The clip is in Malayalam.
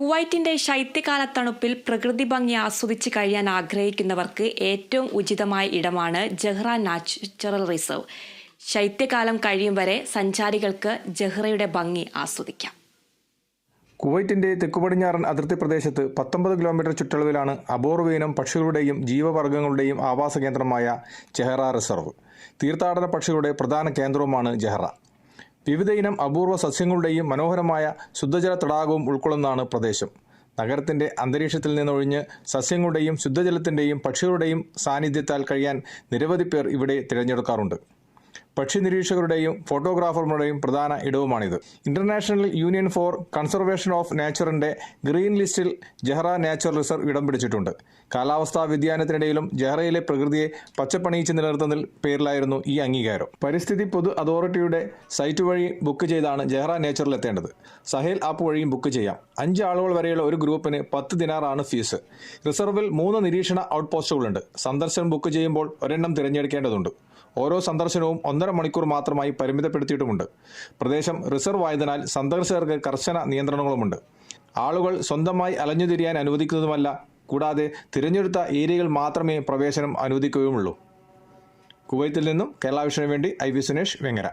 കുവൈറ്റിന്റെ ശൈത്യകാല തണുപ്പിൽ പ്രകൃതി ഭംഗി ആസ്വദിച്ച് കഴിയാൻ ആഗ്രഹിക്കുന്നവർക്ക് ഏറ്റവും ഉചിതമായ ഇടമാണ് ജഹ്റ നാച്ചുറൽ റിസർവ്. ശൈത്യകാലം കഴിയും വരെ സഞ്ചാരികൾക്ക് ജഹ്റയുടെ ഭംഗി ആസ്വദിക്കാം. കുവൈറ്റിന്റെ തെക്കുപടിഞ്ഞാറൻ അതിർത്തി പ്രദേശത്ത് പത്തൊമ്പത് കിലോമീറ്റർ ചുറ്റളവിലാണ് അബോർവീനം പക്ഷികളുടെയും ജീവവർഗങ്ങളുടെയും ആവാസ കേന്ദ്രമായ ചെഹ്റ റിസർവ്. തീർത്ഥാടന പക്ഷികളുടെ പ്രധാന കേന്ദ്രവുമാണ് ജെഹറ. വിവിധ ഇനം അപൂർവ സസ്യങ്ങളുടെയും മനോഹരമായ ശുദ്ധജല തടാകവും ഉൾക്കൊള്ളുന്നതാണ് പ്രദേശം. നഗരത്തിന്റെ അന്തരീക്ഷത്തിൽ നിന്നൊഴിഞ്ഞ് സസ്യങ്ങളുടെയും ശുദ്ധജലത്തിന്റെയും പക്ഷികളുടെയും സാന്നിധ്യത്താൽ കഴിയാൻ നിരവധി പേർ ഇവിടെ തിരഞ്ഞെടുക്കാറുണ്ട്. പക്ഷി നിരീക്ഷകരുടെയും ഫോട്ടോഗ്രാഫർമാരുടെയും പ്രധാന ഇടവുമാണിത്. International Union for Conservation of നേച്ചറിന്റെ green ലിസ്റ്റിൽ ജഹ്റ നാച്ചുറൽ റിസർവ് ഇടം പിടിച്ചിട്ടുണ്ട്. കാലാവസ്ഥാ വ്യതിയാനത്തിനിടയിലും ജഹ്റയിലെ പ്രകൃതിയെ പച്ചപ്പണിയിച്ച് നിലനിർത്തുന്നതിൽ പേരിലായിരുന്നു ഈ അംഗീകാരം. പരിസ്ഥിതി പൊതു അതോറിറ്റിയുടെ സൈറ്റ് വഴി ബുക്ക് ചെയ്താണ് ജഹ്റ നേച്ചറിൽ എത്തേണ്ടത്. സഹേൽ ആപ്പ് വഴിയും ബുക്ക് ചെയ്യാം. അഞ്ച് ആളുകൾ വരെയുള്ള ഒരു ഗ്രൂപ്പിന് പത്ത് ദിനാറാണ് ഫീസ്. റിസർവിൽ മൂന്ന് നിരീക്ഷണ ഔട്ട് പോസ്റ്റുകളുണ്ട് സന്ദർശനം ബുക്ക് ചെയ്യുമ്പോൾ ഒരെണ്ണം തിരഞ്ഞെടുക്കേണ്ടതുണ്ട്. ഓരോ സന്ദർശനവും ഒന്നര മണിക്കൂർ മാത്രമായി പരിമിതപ്പെടുത്തിയിട്ടുമുണ്ട്. പ്രദേശം റിസർവ് ആയതിനാൽ സന്ദർശകർക്ക് കർശന നിയന്ത്രണങ്ങളുമുണ്ട്. ആളുകൾ സ്വന്തമായി അലഞ്ഞുതിരിയാൻ അനുവദിക്കുന്നതുമല്ല കൂടാതെ തിരഞ്ഞെടുത്ത ഏരിയകൾ മാത്രമേ പ്രവേശനം അനുവദിക്കുകയുമുള്ളൂ. കുവൈത്തിൽ നിന്നും കേരള വേണ്ടി ഐ വി സുനേഷ് വെങ്ങര.